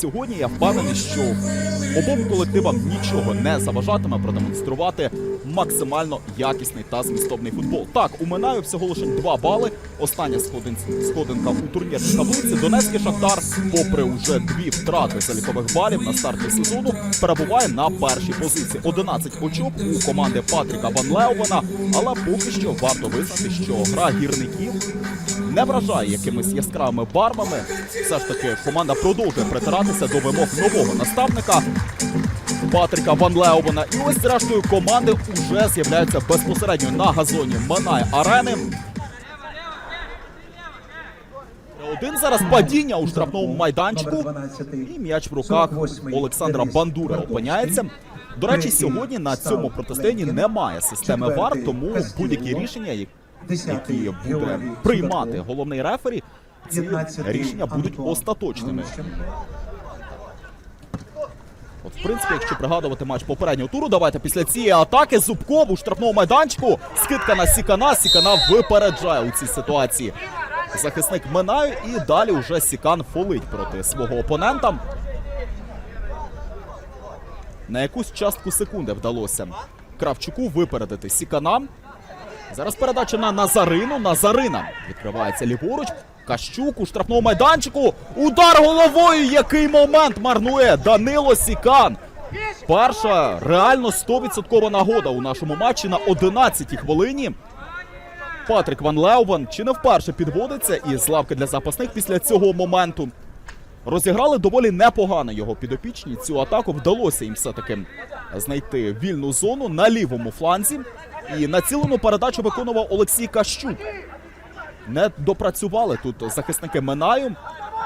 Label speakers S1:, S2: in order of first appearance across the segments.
S1: Сьогодні я впевнений, що обом колективам нічого не заважатиме продемонструвати максимально якісний та змістовний футбол. Так, у Минаю всього лише два бали. Остання сходин- сходинка у турнірній таблиці. Донецький Шахтар, попри уже дві втрати залікових балів на старті сезону, перебуває на першій позиції. 11 очок у команди Патріка Ван Леувена. Але поки що варто визнати, що гра гірників не вражає якимись яскравими барвами. Все ж таки, команда продовжує притиратися до вимог нового наставника Патріка Ван Леовена. І ось, зрештою, команди вже з'являються безпосередньо на газоні Манай Арени. Один зараз падіння у штрафному майданчику. І м'яч в руках Олександра Бандура опиняється. До речі, сьогодні на цьому протистоянні немає системи ВАР, тому будь-які рішення, які буде приймати головний рефері, ці рішення будуть остаточними. От, в принципі, якщо пригадувати матч попереднього туру, давайте після цієї атаки Зубков у штрафному майданчику. Скидка на Сікана. Сікана випереджає у цій ситуації. Захисник минає і далі вже Сікан фолить проти свого опонента. На якусь частку секунди вдалося Кравчуку випередити Сікана. Зараз передача на Назарину. Назарина відкривається ліворуч. Кащук у штрафному майданчику. Удар головою. Який момент марнує Данило Сікан. Перша реально 100% нагода у нашому матчі на 11-й хвилині. Патрік Ван Леувен чи не вперше підводиться із лавки для запасних після цього моменту. Розіграли доволі непогано його підопічні. Цю атаку вдалося їм все-таки знайти вільну зону на лівому фланзі. І націлену передачу виконував Олексій Кащук. Не допрацювали тут захисники Минаю.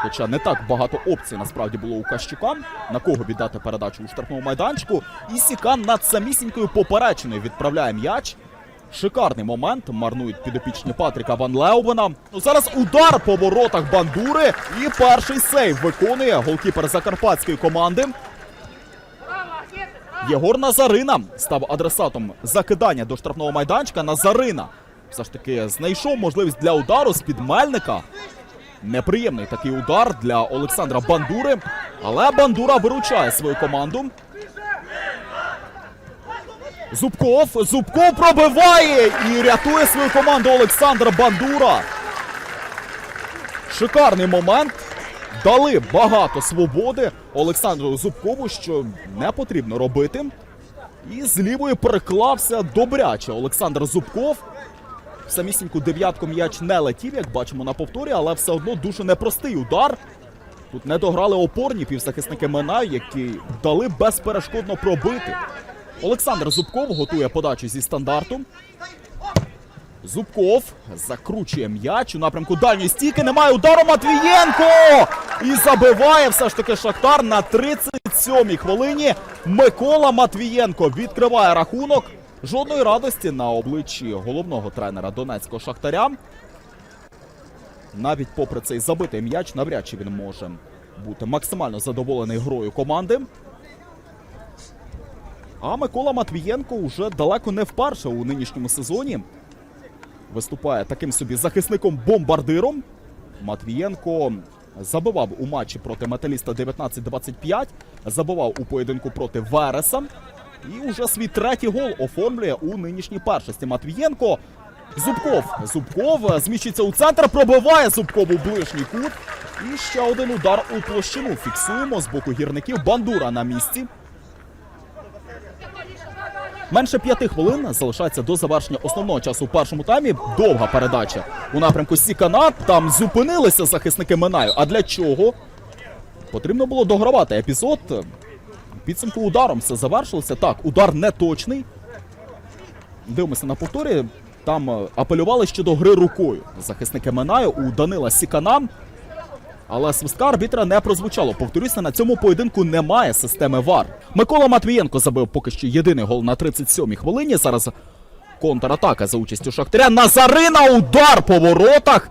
S1: Хоча не так багато опцій насправді було у Кащука, на кого віддати передачу у штрафному майданчику. І Сікан над самісінькою поперечиною відправляє м'яч. Шикарний момент. Марнують підопічні Патріка Ван Леувена. Ну, зараз удар по воротах бандури. І перший сейв виконує голкіпер закарпатської команди. Єгор Назарина став адресатом закидання до штрафного майданчика. Назарина все ж таки знайшов можливість для удару з під Мельника. Неприємний такий удар для Олександра Бандури. Але Бандура виручає свою команду. Зубков. Зубков пробиває і рятує свою команду Олександр Бандура. Шикарний момент. Дали багато свободи Олександру Зубкову, що не потрібно робити. І з лівої переклався добряче Олександр Зубков. В самісіньку дев'ятку м'яч не летів, як бачимо на повторі, але все одно дуже непростий удар. Тут не дограли опорні півзахисники Минаю, які дали безперешкодно пробити. Олександр Зубков готує подачу зі стандарту. Зубков закручує м'яч у напрямку дальньої стійки. Немає удару Матвієнко! І забиває все ж таки Шахтар на 37-й хвилині. Микола Матвієнко відкриває рахунок. Жодної радості на обличчі головного тренера Донецького Шахтаря. Навіть попри цей забитий м'яч, навряд чи він може бути максимально задоволений грою команди. А Микола Матвієнко уже далеко не вперше у нинішньому сезоні виступає таким собі захисником-бомбардиром. Матвієнко забивав у матчі проти металіста 19-25, забивав у поєдинку проти Вереса. І уже свій третій гол оформлює у нинішній першості. Матвієнко. Зубков. Зубков зміщується у центр, пробиває Зубков у ближній кут. І ще один удар у площину. Фіксуємо з боку гірників. Бандура на місці. Менше п'яти хвилин залишається до завершення основного часу у першому таймі. Довга передача у напрямку Сікана. Там зупинилися захисники Минаю. А для чого? Потрібно було догравати епізод. Підсумку ударом все завершилося. Так, удар не точний. Дивимося на повторі. Там е, апелювали щодо гри рукою. Захисники Минаю у Данила Сікана. Але свистка арбітра не прозвучало. Повторюся, на цьому поєдинку немає системи ВАР. Микола Матвієнко забив поки що єдиний гол на 37-й хвилині. Зараз контратака за участю Шахтаря. Назарина удар по воротах.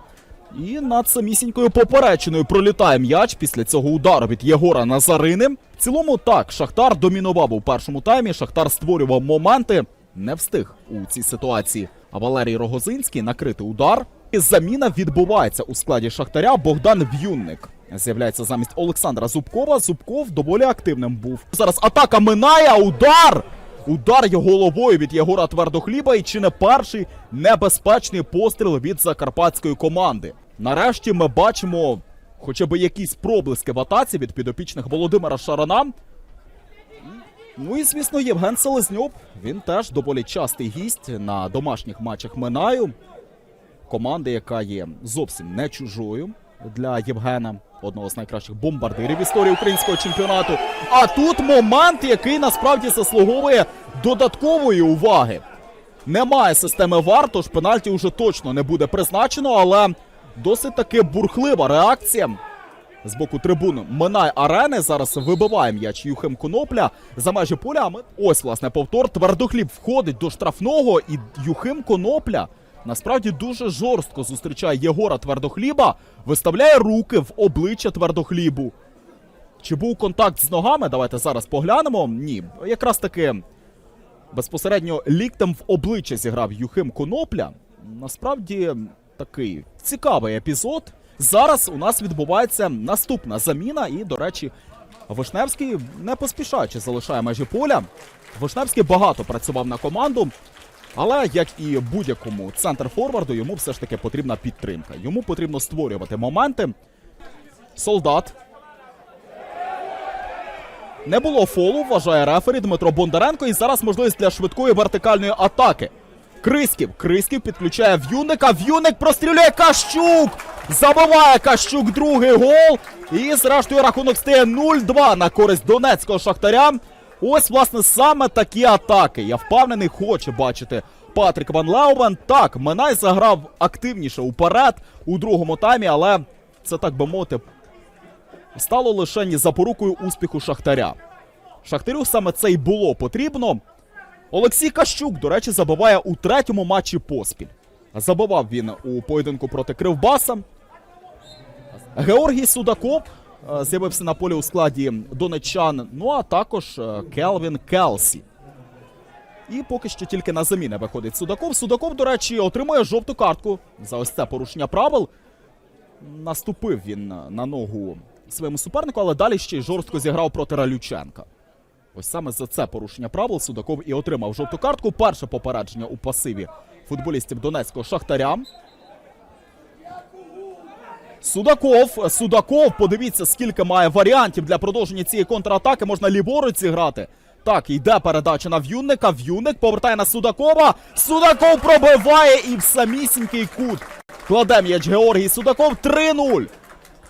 S1: І над самісінькою поперечиною пролітає м'яч після цього удару від Єгора Назарини. В цілому так, Шахтар домінував у першому таймі. Шахтар створював моменти. Не встиг у цій ситуації. А Валерій Рогозинський накритий удар. І заміна відбувається у складі Шахтаря Богдан В'юнник. з'являється замість Олександра Зубкова. Зубков доволі активним був. Зараз атака минає, удар! Удар є головою від Єгора Твердохліба і чи не перший небезпечний постріл від закарпатської команди. Нарешті ми бачимо хоча б якісь проблиски в атаці від підопічних Володимира Шарана. Ну і звісно, Євген Селезньов. Він теж доволі частий гість на домашніх матчах Минаю. Команди, яка є зовсім не чужою для Євгена, одного з найкращих бомбардирів в історії українського чемпіонату. А тут момент, який насправді заслуговує додаткової уваги. Немає системи ВАР, тож пенальті вже точно не буде призначено, але досить таки бурхлива реакція з боку трибун Минай арени. Зараз вибиває м'яч Юхим Конопля за межі поля. Ось, власне, повтор. Твердохліб входить до штрафного, і Юхим Конопля насправді дуже жорстко зустрічає Єгора Твердохліба, виставляє руки в обличчя Твердохлібу. Чи був контакт з ногами? Давайте зараз поглянемо. Ні, якраз таки безпосередньо ліктем в обличчя зіграв Юхим Конопля. Насправді такий цікавий епізод. Зараз у нас відбувається наступна заміна, і, до речі, Вишневський не поспішаючи залишає межі поля. Вишневський багато працював на команду, але як і будь-якому центр форварду, йому все ж таки потрібна підтримка. Йому потрібно створювати моменти. Солдат не було фолу, вважає рефері Дмитро Бондаренко. І зараз можливість для швидкої вертикальної атаки. Крисків. Крисків підключає В'юника. В'юник прострілює Кащук. Забиває Кащук другий гол. І зрештою рахунок стає 0-2 на користь донецького шахтаря. Ось, власне, саме такі атаки. Я впевнений, хоче бачити Патрік Ван Леувен. Так, Минай заграв активніше уперед у другому таймі, але це так би мовити, стало лише запорукою успіху Шахтаря. Шахтарю саме це й було потрібно. Олексій Кащук, до речі, забиває у третьому матчі поспіль. Забивав він у поєдинку проти Кривбаса. Георгій Судаков з'явився на полі у складі донеччан, ну а також е, Келвін Келсі. І поки що тільки на заміни виходить Судаков. Судаков, до речі, отримує жовту картку за ось це порушення правил. Наступив він на ногу своєму супернику, але далі ще й жорстко зіграв проти Ралюченка. Ось саме за це порушення правил Судаков і отримав жовту картку. Перше попередження у пасиві футболістів Донецького Шахтаря. Судаков, Судаков, подивіться, скільки має варіантів для продовження цієї контратаки. Можна ліворуч зіграти. Так, йде передача на В'юнника. В'юнник повертає на Судакова. Судаков пробиває і в самісінький кут. Кладе м'яч Георгій Судаков 3-0.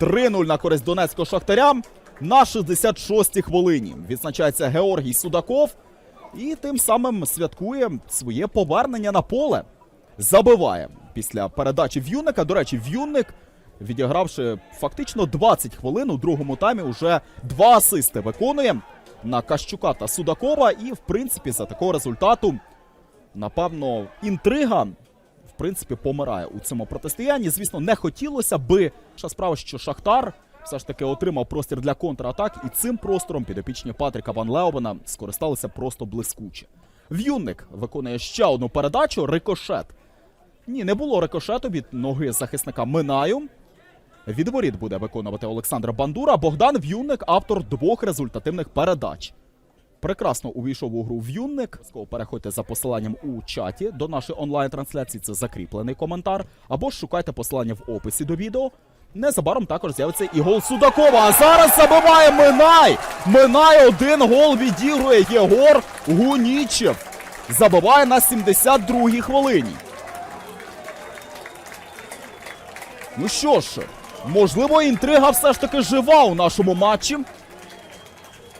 S1: 3-0 на користь Донецького Шахтаря на 66-й хвилині. Відзначається Георгій Судаков і тим самим святкує своє повернення на поле. Забиває після передачі В'юника. До речі, В'юнник, відігравши фактично 20 хвилин у другому таймі, уже два асисти виконує на Кащука та Судакова. І, в принципі, за такого результату, напевно, інтрига в принципі, помирає у цьому протистоянні. Звісно, не хотілося би. Ще справа, що Шахтар все ж таки отримав простір для контратак, і цим простором підопічні Патріка Ван Леобена скористалися просто блискуче. В'юнник виконує ще одну передачу. Рикошет. Ні, не було рикошету від ноги захисника Минаю. Від воріт буде виконувати Олександр Бандура. Богдан В'юнник, автор двох результативних передач. Прекрасно увійшов у гру В'юнник. Переходьте за посиланням у чаті до нашої онлайн-трансляції. Це закріплений коментар. Або ж шукайте посилання в описі до відео. Незабаром також з'явиться і гол Судакова. А зараз забиває Минай! Минай один гол відігрує Єгор Гунічев. Забиває на 72-й хвилині. Ну що ж, можливо, інтрига все ж таки жива у нашому матчі.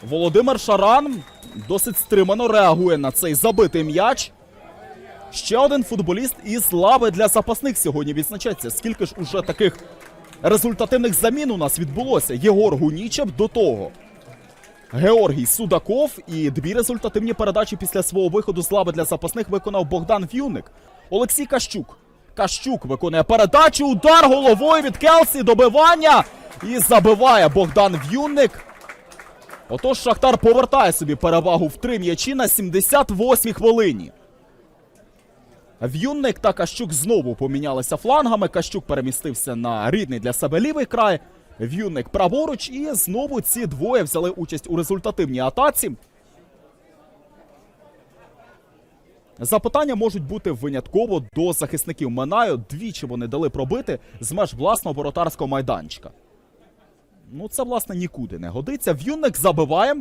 S1: Володимир Шаран досить стримано реагує на цей забитий м'яч. Ще один футболіст із лави для запасних сьогодні відзначається. Скільки ж уже таких результативних замін у нас відбулося? Єгор Гунічев до того. Георгій Судаков і дві результативні передачі після свого виходу з лави для запасних виконав Богдан В'юник. Олексій Кащук. Кащук виконує передачу, удар головою від Келсі, добивання і забиває Богдан В'юник. Отож Шахтар повертає собі перевагу в три м'ячі на 78-й хвилині. В'юнник та Кащук знову помінялися флангами. Кащук перемістився на рідний для себе лівий край. В'юник праворуч, і знову ці двоє взяли участь у результативній атаці. Запитання можуть бути винятково до захисників Минаю. Двічі вони дали пробити з меж власного воротарського майданчика. Ну, це, власне, нікуди не годиться. В'юник забиває.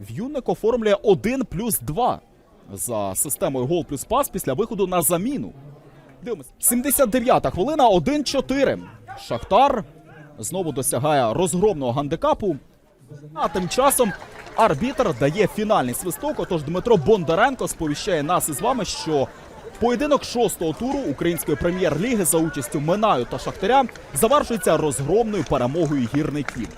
S1: В'юник оформлює 1 плюс 2 за системою гол плюс пас після виходу на заміну. Дивимось. 79-та хвилина, 1-4. Шахтар знову досягає розгромного гандикапу. А тим часом арбітр дає фінальний свисток. Отож Дмитро Бондаренко сповіщає нас із вами, що поєдинок шостого туру української прем'єр-ліги за участю Минаю та Шахтаря завершується розгромною перемогою гірників.